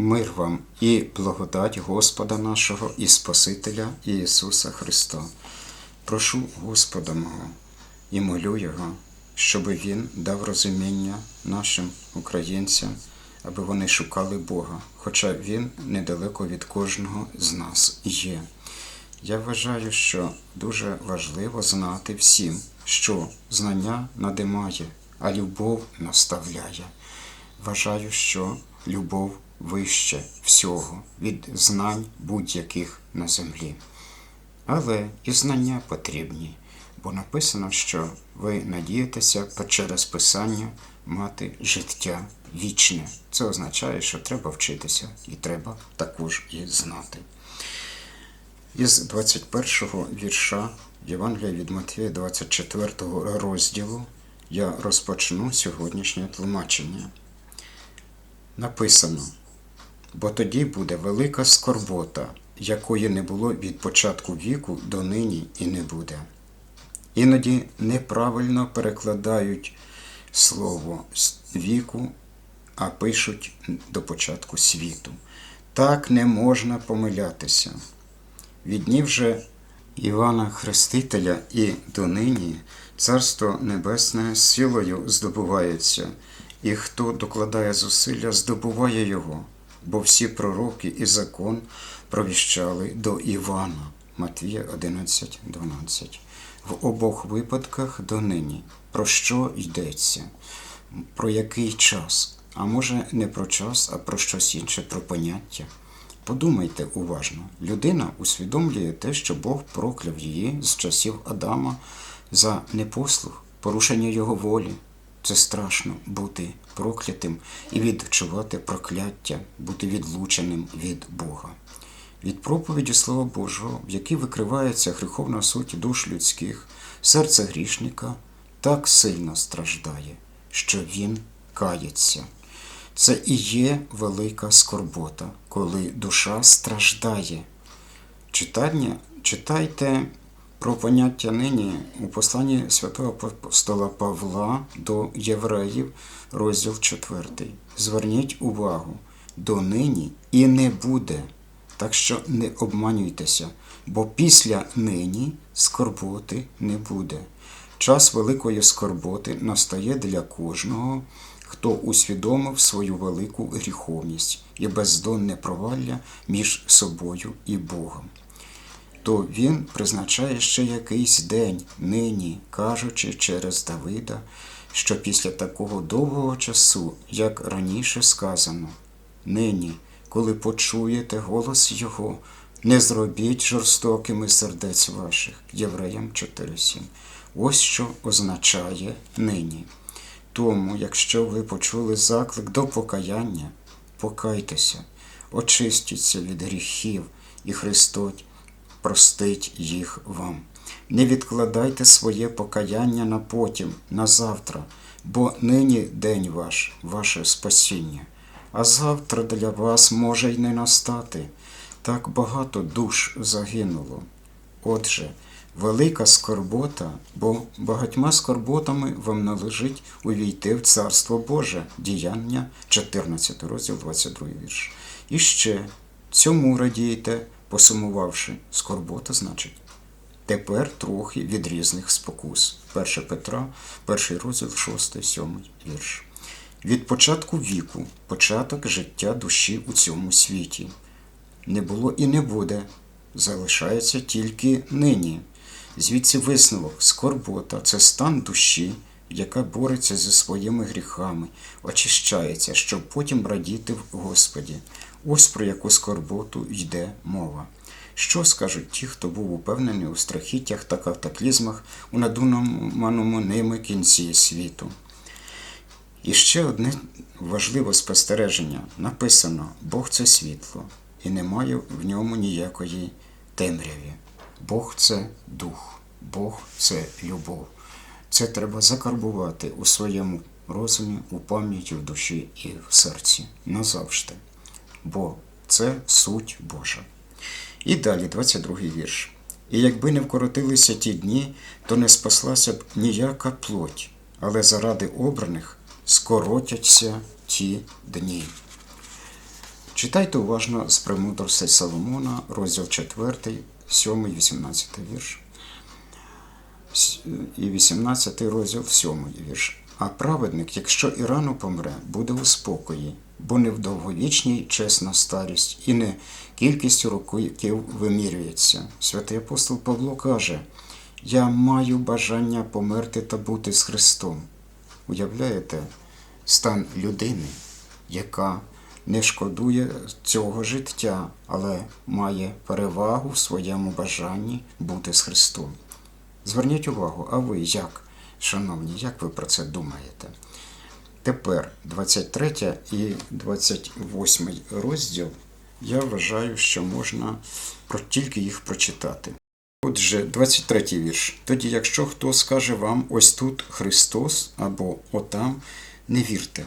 Мир вам і благодать Господа нашого і Спасителя Ісуса Христа. Прошу Господа мого і молю Його, щоб Він дав розуміння нашим українцям, аби вони шукали Бога, хоча Він недалеко від кожного з нас є. Я вважаю, що дуже важливо знати всім, що знання надимає, а любов наставляє. Вважаю, що любов вище всього від знань будь-яких на землі. Але і знання потрібні, бо написано, що ви надієтеся через Писання мати життя вічне. Це означає, що треба вчитися і треба також і знати. Із 21-го вірша Євангелія від Матвія 24 розділу я розпочну сьогоднішнє тлумачення. Написано, бо тоді буде велика скорбота, якої не було від початку віку до нині і не буде. Іноді неправильно перекладають слово «с- віку, а пишуть до початку світу. Так не можна помилятися. Від днів же Івана Хрестителя і донині Царство Небесне силою здобувається, і хто докладає зусилля, здобуває його, бо всі пророки і закон провіщали до Івана. Матвія 11.12. В обох випадках донині. Про що йдеться? Про який час? А може не про час, а про щось інше, про поняття. Подумайте уважно, людина усвідомлює те, що Бог прокляв її з часів Адама за непослух, порушення його волі. Це страшно бути проклятим і відчувати прокляття, бути відлученим від Бога. Від проповіді Слова Божого, в якій викривається гріховна суть душ людських, серце грішника так сильно страждає, що він кається. Це і є велика скорбота, коли душа страждає. Читання, читайте про поняття нині у посланні святого апостола Павла до євреїв, розділ 4. Зверніть увагу, до нині і не буде. Так що не обманюйтеся, бо після нині скорботи не буде. Час великої скорботи настає для кожного, хто усвідомив свою велику гріховність і бездонне провалля між собою і Богом. То він призначає ще якийсь день нині, кажучи через Давида, що після такого довгого часу, як раніше сказано, нині, коли почуєте голос Його, не зробіть жорстокими сердець ваших. Євреям 4.7. Ось що означає нині. Тому, якщо ви почули заклик до покаяння, покайтеся, очистіться від гріхів, і Христос простить їх вам. Не відкладайте своє покаяння на потім, на завтра, бо нині день ваш, ваше спасіння, а завтра для вас може й не настати. Так багато душ загинуло. Отже, велика скорбота, бо багатьма скорботами вам належить увійти в Царство Боже, діяння 14 розділ 22 вірш. І ще цьому радійте, посумувавши, скорбота значить. Тепер трохи від різних спокус. 1 Петра, 1 розділ 6, 7 вірш. Від початку віку, початок життя душі у цьому світі. Не було і не буде, залишається тільки нині. Звідси висновок, скорбота це стан душі, яка бореться зі своїми гріхами, очищається, щоб потім радіти в Господі. Ось про яку скорботу йде мова. Що скажуть ті, хто був упевнений у страхіттях та катаклізмах у надуманому ними кінці світу? І ще одне важливе спостереження. Написано: Бог це світло, і немає в ньому ніякої темряві. Бог це дух, Бог це любов. Це треба закарбувати у своєму розумі, у пам'яті, в душі і в серці назавжди. Бо це суть Божа. І далі, 22 вірш. І якби не вкоротилися ті дні, то не спаслася б ніяка плоть, але заради обраних скоротяться ті дні. Читайте уважно з премудростей Соломона, розділ 4, 7, 18 вірш. І 18 розділ 7 вірш. А праведник, якщо і рано помре, буде у спокої, бо не в довговічній чесна старість, і не кількістю років вимірюється. Святий апостол Павло каже: Я маю бажання померти та бути з Христом. Уявляєте стан людини, яка не шкодує цього життя, але має перевагу в своєму бажанні бути з Христом. Зверніть увагу, а ви як, шановні, як ви про це думаєте? Тепер 23 і 28 розділ я вважаю, що можна тільки їх прочитати. Отже, 23 вірш. Тоді, якщо хто скаже вам ось тут Христос або отам, не вірте.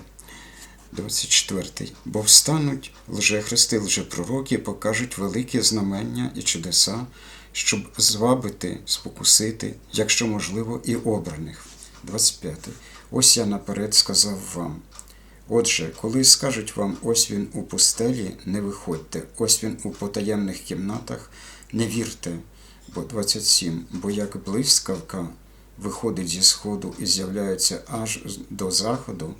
24. Бо встануть лжехристи, лжепророки, покажуть великі знамення і чудеса, щоб звабити, спокусити, якщо можливо, і обраних. 25. Ось я наперед сказав вам. Отже, коли скажуть вам, ось він у пустелі, не виходьте, ось він у потаємних кімнатах, не вірте. Бо 27. Бо як блискавка виходить зі сходу і з'являється аж до заходу,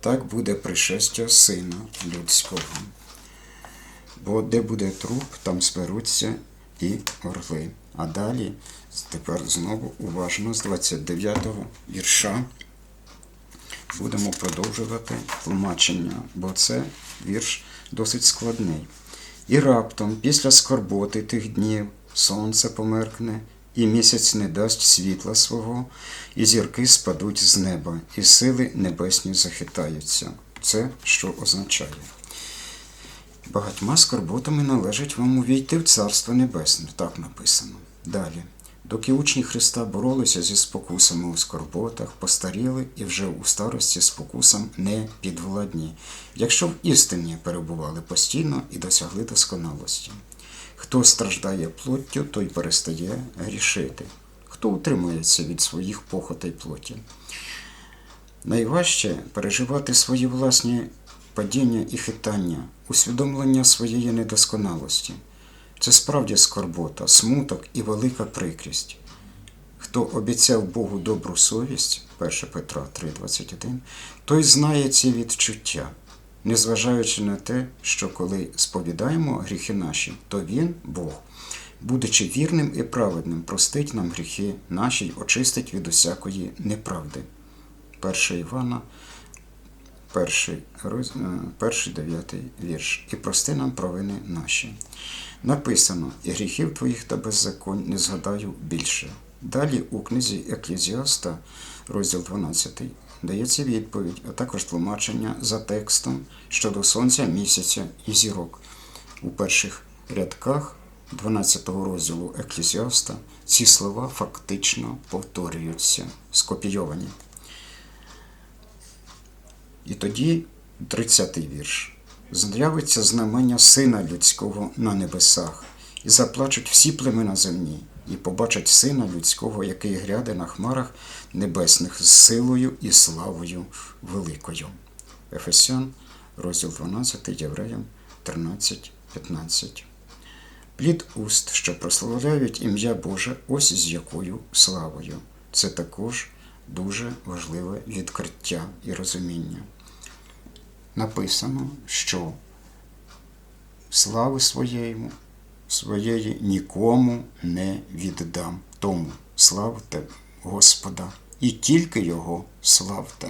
так буде пришестя Сина Людського. Бо де буде труп, там зберуться і орли. А далі, тепер знову уважно з 29-го вірша будемо продовжувати тлумачення, бо це вірш досить складний. І раптом, після скорботи тих днів, сонце померкне, і місяць не дасть світла свого, і зірки спадуть з неба, і сили небесні захитаються. Це що означає? Багатьма скорботами належить вам увійти в Царство Небесне, так написано. Далі. Доки учні Христа боролися зі спокусами у скорботах, постаріли і вже у старості спокусам не підвладні, якщо в істині перебували постійно і досягли досконалості. Хто страждає плоттю, той перестає грішити. Хто утримується від своїх похотей плоті. Найважче переживати свої власні падіння і хитання, усвідомлення своєї недосконалості. Це справді скорбота, смуток і велика прикрість. Хто обіцяв Богу добру совість, 1 Петра 3,21, той знає ці відчуття, незважаючи на те, що коли сповідаємо гріхи наші, то Він, Бог, будучи вірним і праведним, простить нам гріхи наші й очистить від усякої неправди. 1 Івана, перший, е, перший дев'ятий вірш. І прости нам провини наші. Написано, і гріхів твоїх та беззаконь не згадаю більше. Далі у книзі Еклезіаста, розділ 12, дається відповідь, а також тлумачення за текстом щодо сонця, місяця і зірок. У перших рядках 12 розділу Еклезіаста ці слова фактично повторюються, скопійовані. І тоді 30-й вірш. З'явиться знамення Сина Людського на небесах, і заплачуть всі племена земні, і побачать Сина Людського, який гряде на хмарах небесних з силою і славою великою. Ефесян, розділ 12, Євреям 13, 15. Плід уст, що прославляють ім'я Боже, ось з якою славою. Це також дуже важливе відкриття і розуміння написано, що слави своєї, своєї нікому не віддам. Тому славте Господа і тільки Його славте,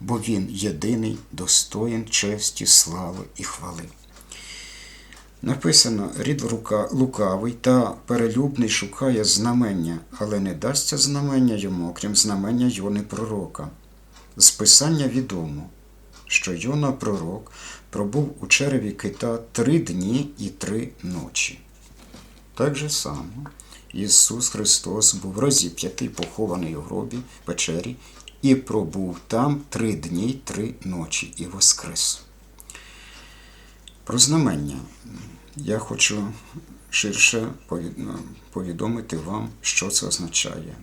бо Він єдиний, достоїн честі, слави і хвали. Написано, рід рука лукавий та перелюбний шукає знамення, але не дасться знамення йому, окрім знамення Йони пророка. З писання відомо, що Йона пророк пробув у череві кита три дні і три ночі. Так же само Ісус Христос був розіп'ятий, похований у гробі печері, і пробув там три дні й три ночі і воскрес. Про знамення я хочу ширше повідомити вам, що це означає.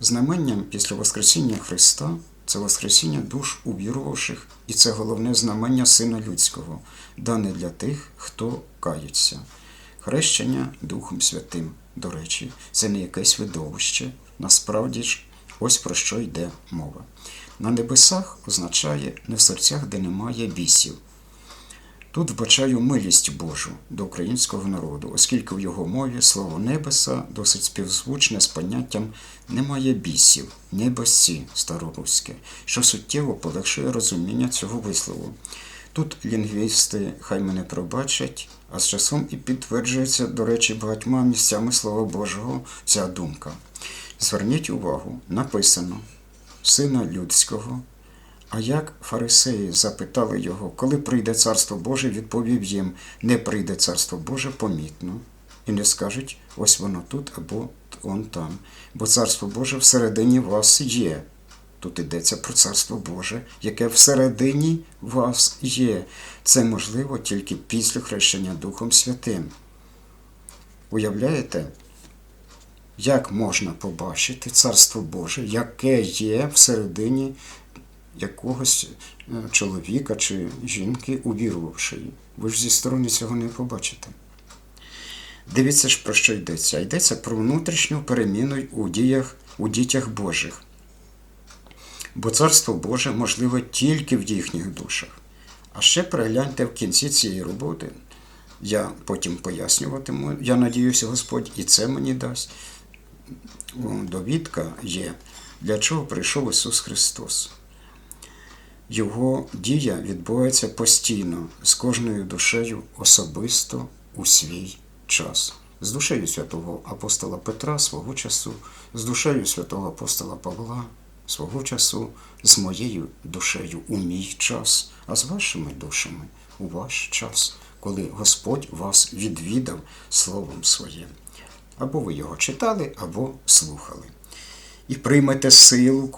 Знаменням після Воскресіння Христа це Воскресіння душ увірувавших, і це головне знамення Сина Людського, дане для тих, хто кається. Хрещення Духом Святим, до речі, це не якесь видовище. Насправді ж, ось про що йде мова. На небесах означає не в серцях, де немає бісів. Тут вбачаю милість Божу до українського народу, оскільки в його мові слово небеса досить співзвучне з поняттям немає бісів, небесці староруське, що суттєво полегшує розуміння цього вислову. Тут лінгвісти хай мене пробачать, а з часом і підтверджується, до речі, багатьма місцями Слова Божого ця думка. Зверніть увагу, написано Сина Людського. А як фарисеї запитали його, коли прийде царство Боже, відповів їм: не прийде царство Боже помітно. І не скажуть, ось воно тут або он там. Бо царство Боже всередині вас є. Тут йдеться про царство Боже, яке всередині вас є. Це можливо тільки після хрещення Духом Святим. Уявляєте, як можна побачити царство Боже, яке є всередині якогось е, чоловіка чи жінки, увірувавшої. Ви ж зі сторони цього не побачите. Дивіться ж, про що йдеться. Йдеться про внутрішню переміну у діях, у дітях Божих. Бо царство Боже можливе тільки в їхніх душах. А ще перегляньте в кінці цієї роботи. Я потім пояснюватиму, я надіюся, Господь, і це мені дасть. Довідка є, для чого прийшов Ісус Христос. Його дія відбувається постійно з кожною душею особисто у свій час. З душею святого апостола Петра свого часу, з душею святого апостола Павла свого часу, з моєю душею у мій час, а з вашими душами у ваш час, коли Господь вас відвідав Словом Своїм. Або ви його читали, або слухали і приймете силу,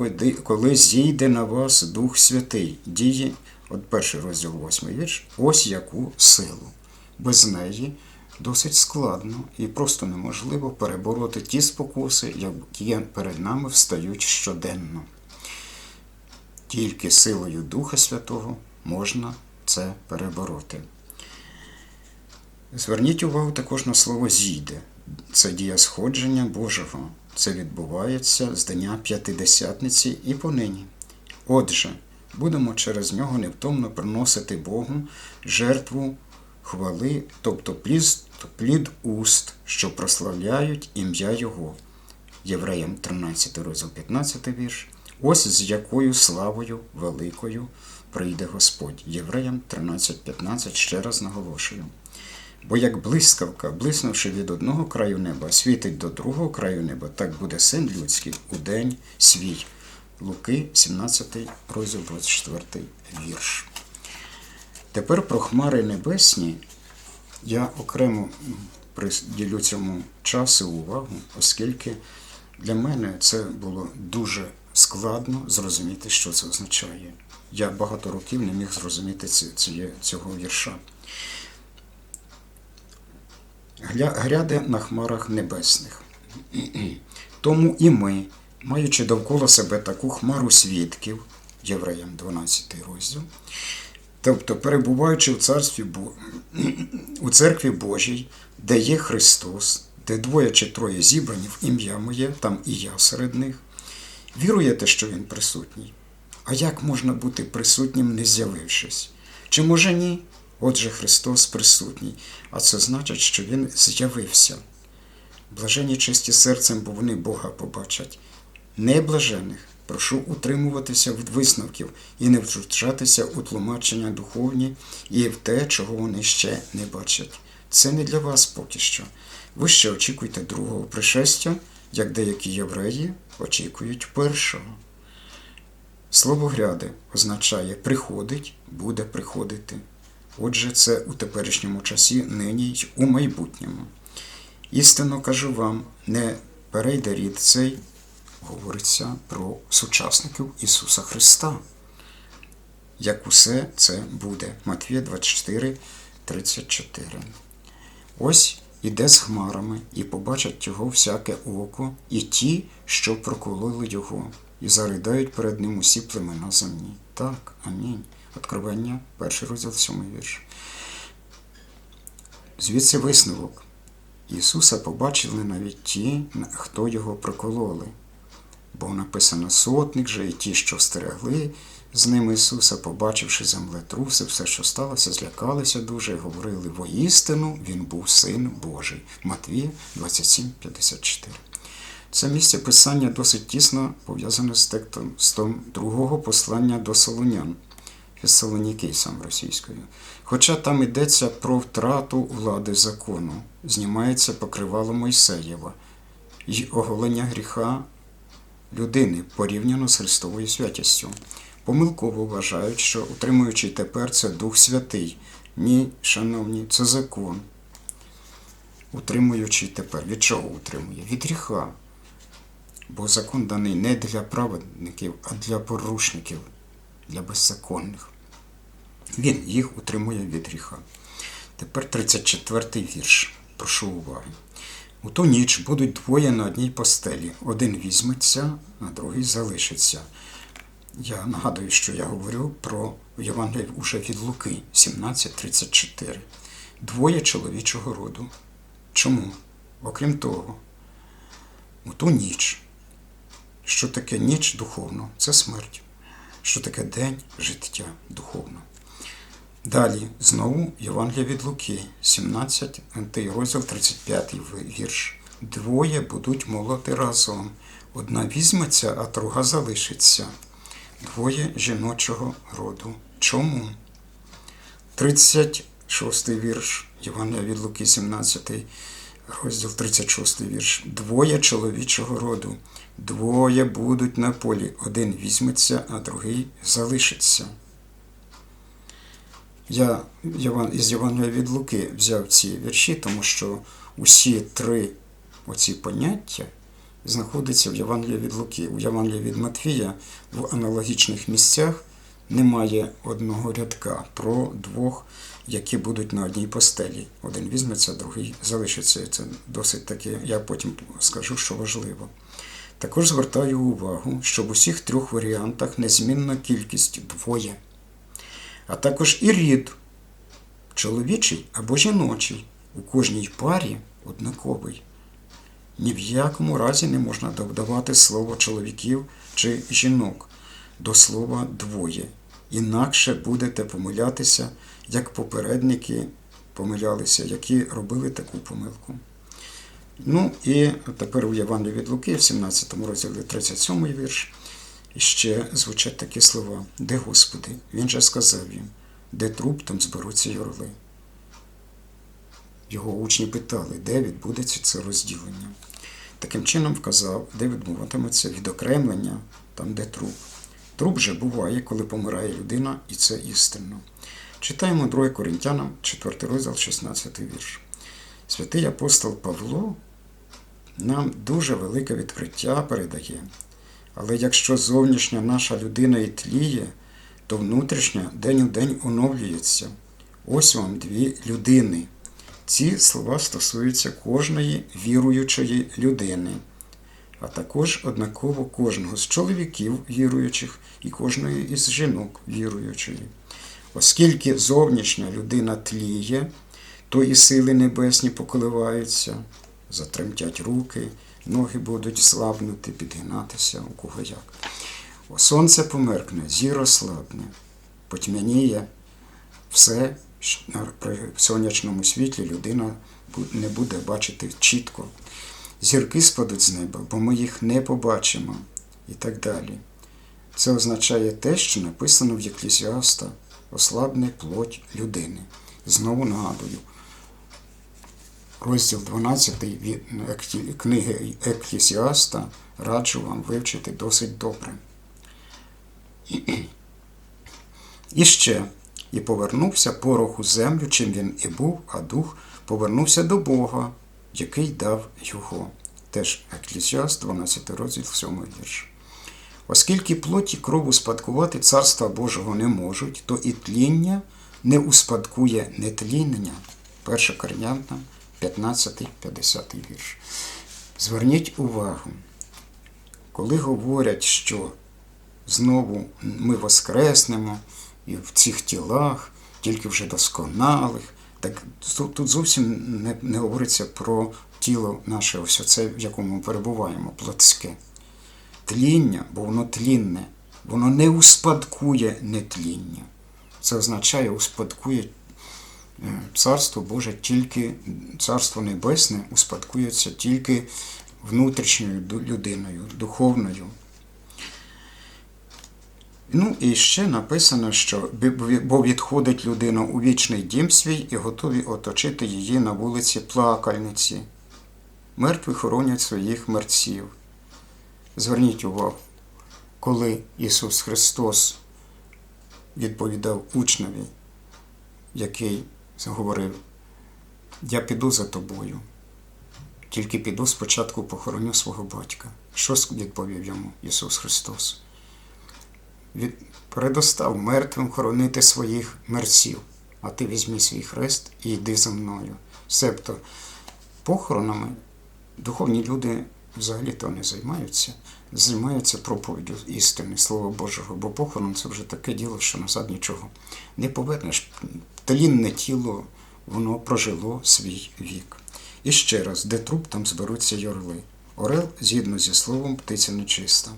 коли- зійде на вас Дух Святий. Діє, от перший розділ, восьмий вірш, ось яку силу. Без неї досить складно і просто неможливо перебороти ті спокуси, які перед нами встають щоденно. Тільки силою Духа Святого можна це перебороти. Зверніть увагу також на слово зійде. Це дія сходження Божого. Це відбувається з дня П'ятидесятниці і понині. Отже, будемо через нього невтомно приносити Богу жертву хвали, тобто плід, уст, що прославляють ім'я Його. Євреям 13 розділ 15 вірш. Ось з якою славою великою прийде Господь. Євреям 13.15 ще раз наголошую. Бо як блискавка, блиснувши від одного краю неба, світить до другого краю неба, так буде син людський у день свій. Луки, 17 розділ 24 вірш. Тепер про хмари небесні я окремо приділю цьому часу увагу, оскільки для мене це було дуже складно зрозуміти, що це означає. Я багато років не міг зрозуміти цього вірша. Гряде на хмарах небесних. Тому і ми, маючи довкола себе таку хмару свідків, Євреям 12 розділ, тобто перебуваючи в царстві у церкві Божій, де є Христос, де двоє чи троє зібрані в ім'я моє, там і я серед них, віруєте, що Він присутній. А як можна бути присутнім, не з'явившись? Чи може ні? Отже, Христос присутній, а це значить, що Він з'явився. Блажені чисті серцем, бо вони Бога побачать. Неблажених прошу утримуватися від висновків і не втручатися у тлумачення духовні і в те, чого вони ще не бачать. Це не для вас поки що. Ви ще очікуйте другого пришестя, як деякі євреї очікують першого. Слово гряди означає приходить, буде приходити. Отже, це у теперішньому часі, нині й у майбутньому. Істинно кажу вам, не перейде рід цей, говориться про сучасників Ісуса Христа. Як усе це буде. Матвія 24, 34. Ось іде з хмарами, і побачать його всяке око, і ті, що прокололи його. і заридають перед ним усі племена земні. Так, амінь. Откровення, перший розділ, сьомий вірш. Звідси висновок. Ісуса побачили навіть ті, хто його прокололи. Бо написано сотник же і ті, що стерегли з ним Ісуса, побачивши землетруси, все, що сталося, злякалися дуже і говорили воістину він був син Божий. Матвія 27,54. Це місце писання досить тісно пов'язане з текстом другого послання до Солонян. Фесалонікейцям російською. Хоча там йдеться про втрату влади закону, знімається покривало Мойсеєва і оголення гріха людини порівняно з Христовою святістю. Помилково вважають, що утримуючий тепер це Дух Святий. Ні, шановні, це закон. Утримуючий тепер. Від чого утримує? Від гріха. Бо закон даний не для праведників, а для порушників, для беззаконних. Він їх утримує від гріха. Тепер 34-й вірш. Прошу уваги. У ту ніч будуть двоє на одній постелі. Один візьметься, а другий залишиться. Я нагадую, що я говорю про Євангелію уже від Луки 17.34. Двоє чоловічого роду. Чому? Окрім того, у ту ніч. Що таке ніч духовно? Це смерть. Що таке день життя духовно. Далі знову Євангелія від Луки, 17, розділ 35 вірш. Двоє будуть молоти разом. Одна візьметься, а друга залишиться. Двоє жіночого роду. Чому? 36 вірш Євангелія від Луки, 17, розділ 36 вірш. Двоє чоловічого роду. Двоє будуть на полі. Один візьметься, а другий залишиться. Я із Євангелія від Луки взяв ці вірші, тому що усі три оці поняття знаходяться в Євангелії від Луки. У Євангелії від Матвія в аналогічних місцях немає одного рядка про двох, які будуть на одній постелі. Один візьметься, другий залишиться. Це досить таке, я потім скажу, що важливо. Також звертаю увагу, що в усіх трьох варіантах незмінна кількість двоє а також і рід чоловічий або жіночий. У кожній парі однаковий. Ні в якому разі не можна додавати слово чоловіків чи жінок до слова двоє. Інакше будете помилятися, як попередники помилялися, які робили таку помилку. Ну і тепер у Євангелії від Луки, в 17 розділі 37 вірш. Ще звучать такі слова, де Господи, Він же сказав їм, де труп, там зберуться й орли. Його учні питали, де відбудеться це розділення. Таким чином вказав, де відбуватиметься відокремлення, там, де труп. Труп же буває, коли помирає людина, і це істинно. Читаємо 2 Коринтянам, 4 розділ, 16 вірш. Святий апостол Павло нам дуже велике відкриття передає. Але якщо зовнішня наша людина і тліє, то внутрішня день у день оновлюється. Ось вам дві людини. Ці слова стосуються кожної віруючої людини, а також однаково кожного з чоловіків віруючих і кожної із жінок віруючої. Оскільки зовнішня людина тліє, то і сили небесні поколиваються, затремтять руки ноги будуть слабнути, підгинатися, у кого як. Сонце померкне, зір ослабне, потьмяніє, все при сонячному світлі людина не буде бачити чітко. Зірки спадуть з неба, бо ми їх не побачимо і так далі. Це означає те, що написано в Єклісіаста ослабне плоть людини. Знову нагадую, розділ 12 від книги Еклісіаста раджу вам вивчити досить добре. І ще, і повернувся порох у землю, чим він і був, а дух повернувся до Бога, який дав його. Теж Еклісіаст, 12 розділ, 7 вірш. Оскільки плоті кров успадкувати Царства Божого не можуть, то і тління не успадкує нетління. 1 Коринянам 15-50 вірш. Зверніть увагу. коли говорять, що знову ми воскреснемо і в цих тілах, тільки вже досконалих, так тут зовсім не, не говориться про тіло наше, ось оце, в якому ми перебуваємо, плотське. Тління, бо воно тлінне, воно не успадкує нетління. Це означає, успадкує Царство Боже тільки Царство Небесне успадкується тільки внутрішньою людиною, духовною. Ну і ще написано, що «Бі- бо відходить людина у вічний дім свій і готові оточити її на вулиці плакальниці. Мертві хоронять своїх мерців. Зверніть увагу, коли Ісус Христос відповідав учневі, який говорив, я піду за тобою, тільки піду спочатку похороню свого батька. Що відповів йому Ісус Христос? Від... Передостав мертвим хоронити своїх мерців, а ти візьми свій хрест і йди за мною. Себто похоронами духовні люди взагалі-то не займаються, займаються проповіддю істини, Слова Божого, бо похорон це вже таке діло, що назад нічого не повернеш. Тлінне тіло, воно прожило свій вік. І ще раз, де труп, там зберуться й орли. Орел, згідно зі словом, птиця нечиста.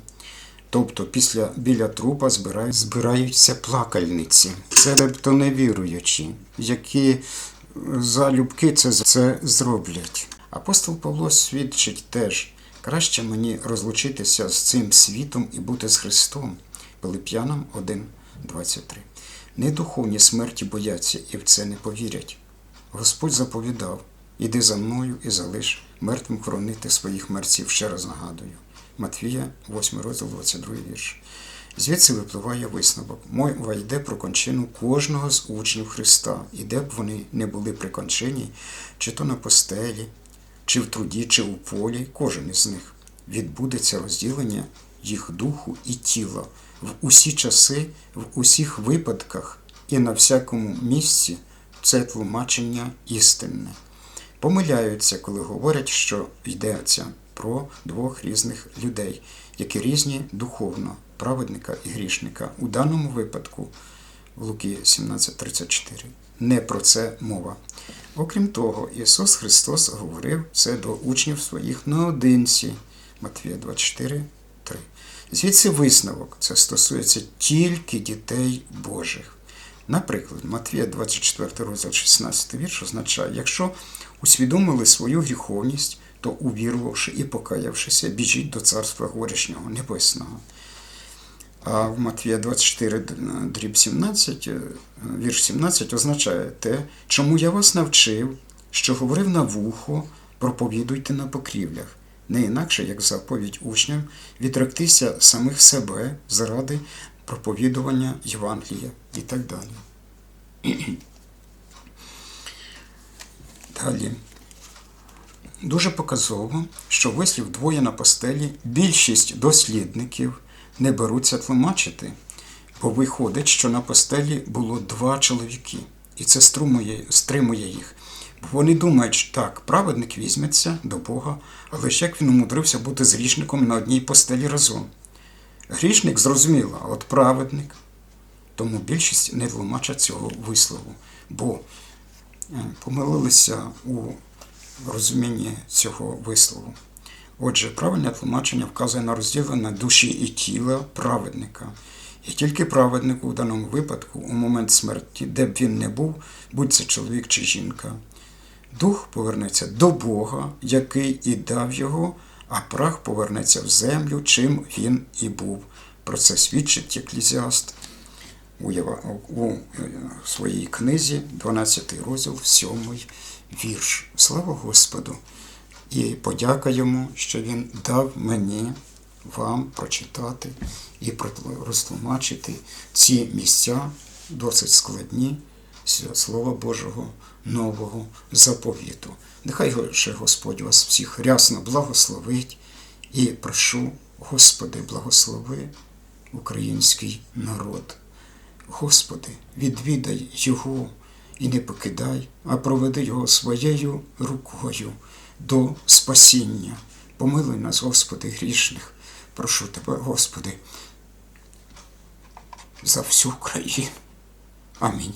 Тобто після біля трупа збирають, збираються плакальниці, цебто невіруючі, які залюбки це, це зроблять. Апостол Павло свідчить теж, краще мені розлучитися з цим світом і бути з Христом. Пилип'янам 1.23. Недуховні смерті бояться і в це не повірять. Господь заповідав: іди за мною і залиш мертвим хоронити своїх мерців. Ще раз нагадую. Матвія, 8 розділ, 22 вірш. Звідси випливає висновок. Мова йде про кончину кожного з учнів Христа, і де б вони не були прикончені, чи то на постелі, чи в труді, чи у полі, кожен із них відбудеться розділення їх духу і тіла в усі часи, в усіх випадках і на всякому місці це тлумачення істинне. Помиляються, коли говорять, що йдеться про двох різних людей, які різні духовно, праведника і грішника. У даному випадку в Луки 17.34 не про це мова. Окрім того, Ісус Христос говорив це до учнів своїх наодинці. Матвія 24, 3. Звідси висновок це стосується тільки дітей Божих. Наприклад, Матвія 24 розділ 16 вірш означає, якщо усвідомили свою гріховність, то увірувавши і покаявшися, біжіть до Царства Горішнього Небесного. А в Матвія 24, дріб 17, е, вірш 17 означає те, чому я вас навчив, що говорив на вухо, проповідуйте на покрівлях, не інакше, як заповідь учням, відректися самих себе заради проповідування Євангелія і так далі. Далі. Дуже показово, що вислів двоє на постелі більшість дослідників не беруться тлумачити, бо виходить, що на постелі було два чоловіки, і це струмує, стримує їх. Бо вони думають, що так, праведник візьметься до Бога, але ж як він умудрився бути з грішником на одній постелі разом. Грішник зрозуміло, а от праведник. Тому більшість не тлумачать цього вислову, бо е, помилилися у розумінні цього вислову. Отже, правильне тлумачення вказує на розділення душі і тіла праведника. І тільки праведнику в даному випадку, у момент смерті, де б він не був, будь це чоловік чи жінка, дух повернеться до Бога, який і дав його, а прах повернеться в землю, чим він і був. Про це свідчить Еклізіаст у, своїй книзі, 12 розділ, 7 вірш. Слава Господу! І подяка йому, що він дав мені вам прочитати і розтлумачити ці місця досить складні Слова Божого нового заповіту. Нехай ще Господь вас всіх рясно благословить і прошу, Господи, благослови український народ. Господи, відвідай Його і не покидай, а проведи Його своєю рукою до спасіння. Помилуй нас, Господи, грішних, Прошу тебе, Господи, за всю Україну. Амінь.